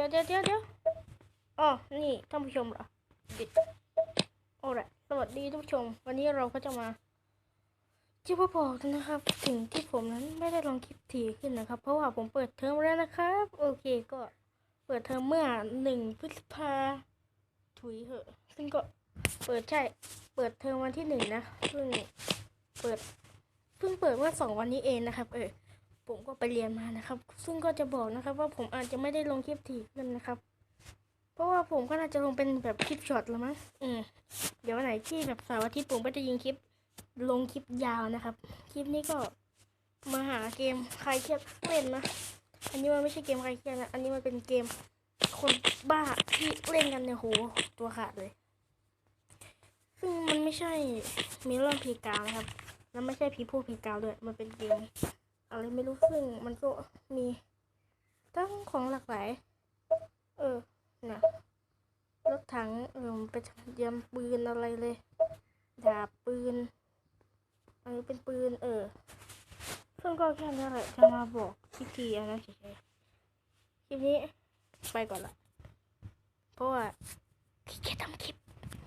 ดี๋ยวเดี๋ยวเดี๋ยวเดี๋ยวอ๋อ นี่ท่านผู้ชมเหรอดิดโอ้ละสวัสดีท่านผู้ชม วันนี้เราก็จะมาจะมาบอกนะครับถึงที่ผมนั้นไม่ได้ลองคลิปถี่ขึ้นนะครับ เพราะว่าผมเปิดเทอมแล้วนะครับ โอเคก็เปิดเทอมเมื่อหนึ่งพฤษภาถุยเหอะ ซึ่งก็เปิดใช่ เปิดเทอมวันที่หนึ่งนะซึ่งเปิดเพิ่งเปิดเมื่อสองวันนี้เองนะครับ เออ ผมก็ไปเรียนมานะครับ ซึ่งก็จะบอกนะครับ ว่าผมอาจจะไม่ได้ลงคลิปถี่ขึ้นนะครับ เพราะว่าผมก็น่าจะลงเป็นแบบคลิปช็อตล้วมั้งอืมเดี๋ยววันไหนที่แบบเสาร์อาทิตย์ผมก็จะยิงคลิป ลงคลิปยาวนะครับ คลิปนี้ก็มาหาเกมใครเครียดเล่นนะ อันนี้มันไม่ใช่เกมใครเครียดนะ อันนี้มันเป็นเกมคนบ้าที่เล่นกันเนี่ยโหตัวขาดเลย ซึ่งมันไม่ใช่มีเรื่องพีกาวนะครับ แล้วไม่ใช่พีพูพีกาวด้วย มันเป็นเกม อะไรไม่รู้ซึ่งมันก็มีทั้งของหลากหลาย เออนะรถถังเออมันเป็นยำปืนอะไรเลยดาบปืนอันนี้เป็นปืน เออซึ่งก็แค่นี้แหละจะมาบอกพิธีอันนั้นเฉยๆคลิปนี้ไปก่อนละเพราะว่า